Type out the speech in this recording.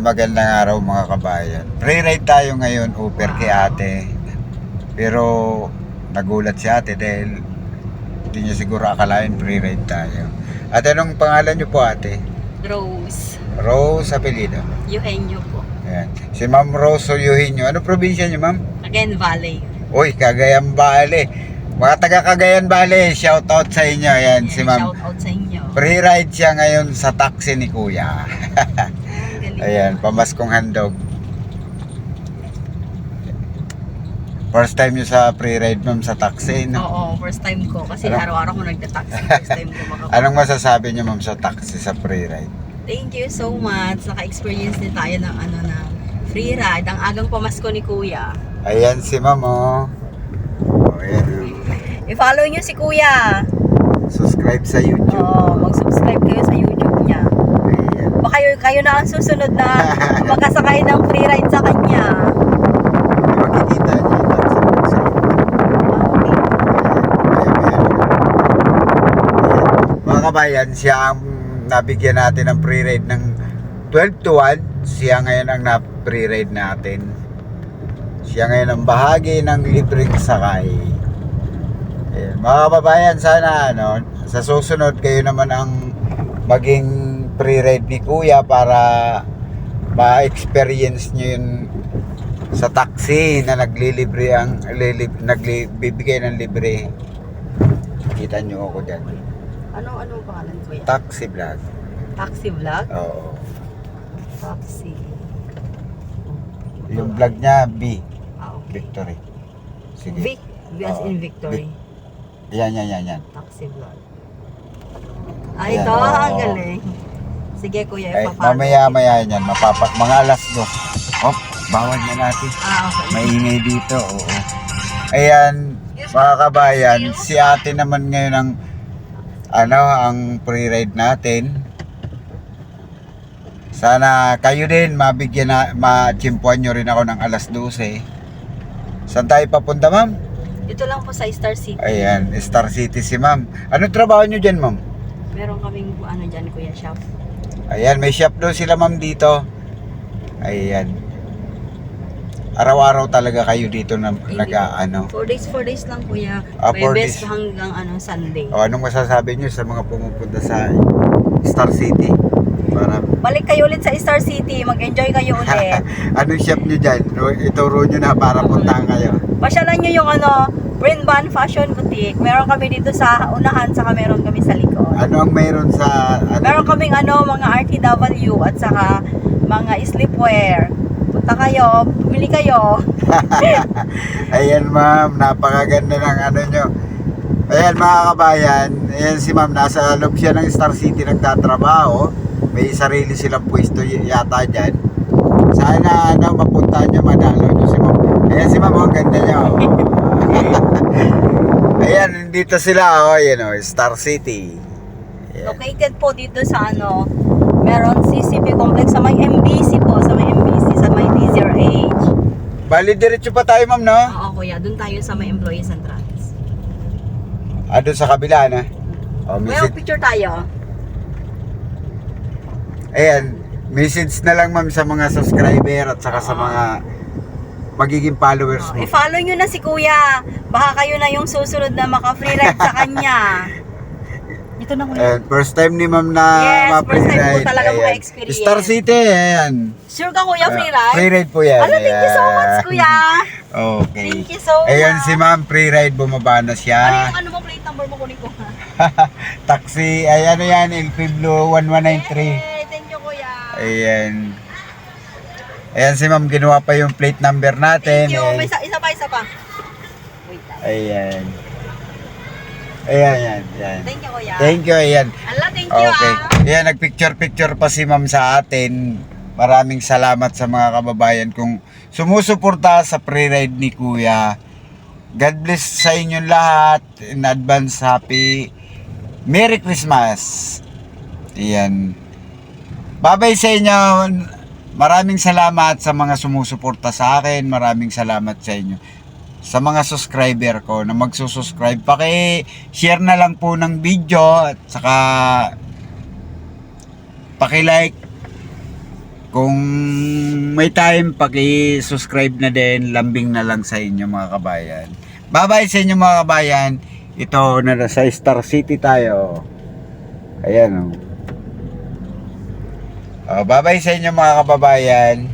magandang araw mga kabayan. Pre-ride tayo ngayon, Uber kay ate. Pero nagulat si ate dahil hindi niya siguro akalain pre-ride tayo. At anong pangalan niyo po ate? Rose. Rose Apelido. Eugenio po. Ayan. Si Ma'am Rose Eugenio. Ano probinsya niyo ma'am? Again, Valley. Uy, Cagayan Valley. Mga taga Cagayan Valley, shout out sa inyo. Ayan, si Ma'am. Shout out sa inyo. Pre-ride siya ngayon sa taxi ni Kuya. Ayan, pamaskong handog. First time nyo sa pre-ride ma'am sa taxi, no? Oo, first time ko. Kasi Ano? araw-araw ko nagda-taxi. First time ko makapag- Anong masasabi nyo ma'am sa taxi sa pre-ride? Thank you so much. Naka-experience din tayo ng ano na free ride. Ang agang pamasko ni Kuya. Ayan si ma'am, oh. oh ayan, oh. I-follow nyo si Kuya. Subscribe sa YouTube. Oo, mag-subscribe kayo sa YouTube kayo, kayo na ang susunod na makasakay ng free ride sa kanya. Makikita niyo sa. Okay. Ayan. Mga kabayan, siya ang nabigyan natin ng pre-ride ng 12 to 1. Siya ngayon ang na-pre-ride natin. Siya ngayon ang bahagi ng libreng sakay. Ayan. Mga kababayan, sana ano, sa susunod kayo naman ang maging pre-ride ni Kuya para ma-experience nyo yun sa taxi na naglilibre ang lilib, nagbibigay ng libre. Kita nyo ako dyan. Ano, ano ang pangalan Kuya? Taxi vlog. Taxi vlog? Oo. Taxi. Yung vlog niya, B. Ah, okay. Victory. Sige. Vic. V as Oo. in victory. Yan, yan, yan, yan. Taxi vlog. Ayan, ito. Ang galing. Sige, kuya. Ay, ipapalo. mamaya, maya yan. Mapapak, mga alas do. Oh, bawal na natin. Ah, okay. Maingay dito, oo. Ayan, mga kabayan, si ate naman ngayon ang ano, ang pre-ride natin. Sana kayo din mabigyan na ma-chimpuan nyo rin ako ng alas 12. Saan tayo papunta, ma'am? Ito lang po sa Star City. Ayan, Star City si ma'am. Ano trabaho nyo dyan, ma'am? Meron kaming ano dyan, kuya, shop. Ayan, may shop daw sila ma'am dito. Ayan. Araw-araw talaga kayo dito na nag ano. Four days, four days lang, kuya. Ah, four Webes days. hanggang ano, Sunday. O anong masasabi nyo sa mga pumupunta sa Star City? Para Balik kayo ulit sa Star City. Mag-enjoy kayo ulit. anong shop nyo dyan? Ru- Ituro nyo na para puntahan kayo. Pasyalan nyo yung ano, Brinban Fashion Boutique. Meron kami dito sa unahan, saka meron kami sa likod. Ano ang mayroon sa ano? Meron kaming ano, mga RTW at saka mga sleepwear. Punta kayo, bumili kayo. Ayan ma'am, napakaganda ng ano nyo. Ayan mga kabayan, ayan si ma'am, nasa loob siya ng Star City nagtatrabaho. May sarili silang pwesto yata dyan. Sana ano, mapunta nyo, madalo nyo si ma'am. Ayan si ma'am, oh, ang ganda niya. Oh. ayan, dito sila, oh, ayan oh, Star City. Ayan. Located po dito sa ano, meron CCP complex sa may MBC po, sa may MBC, sa may D0H. Bali, diretso pa tayo ma'am, no? Oo kuya, dun tayo sa may employees and trans. Ah, doon sa kabila na. Oh, Kuya, message, picture tayo. ayan, message na lang ma'am sa mga subscriber at saka sa mga magiging followers Oh, mo. I-follow nyo na si kuya. Baka kayo na yung susunod na maka-free ride sa kanya. Ito na kuya. Ayan, first time ni ma'am na Yes, first time po ma-pre-ride. talaga Ayan. maka-experience. Star City, ayan. Sure ka kuya, free Ah, ride? Free ride po yan. Ano, thank you so much kuya. Okay. Thank you so much. Ayan si ma'am, free ride, bumaba na Ano siya. yung ano mo, plate number mo kunin ko? Taxi, ayan ano yan, LP Blue 1193. Yay, thank you kuya. Ayan. Ayan si ma'am, ginawa pa yung plate number natin. Thank you. May isa, isa pa, isa pa. Wait lang. Ayan. Ayan, ayan, ayan. Thank you kuya. Thank you, ayan. Ala, thank you Okay. ah. Ayan, nagpicture-picture pa si ma'am sa atin. Maraming salamat sa mga kababayan kung sumusuporta sa pre-ride ni Kuya. God bless sa inyong lahat. In advance, happy Merry Christmas. Ayan. Bye-bye sa inyo. Maraming salamat sa mga sumusuporta sa akin. Maraming salamat sa inyo. Sa mga subscriber ko na magsusubscribe. Paki-share na lang po ng video at saka paki-like Kung may time, paki-subscribe na din. Lambing na lang sa inyo mga kabayan. Bye-bye sa inyo mga kabayan. Ito na nasa Star City tayo. Ayan oh. Oh, bye-bye sa inyo mga kababayan.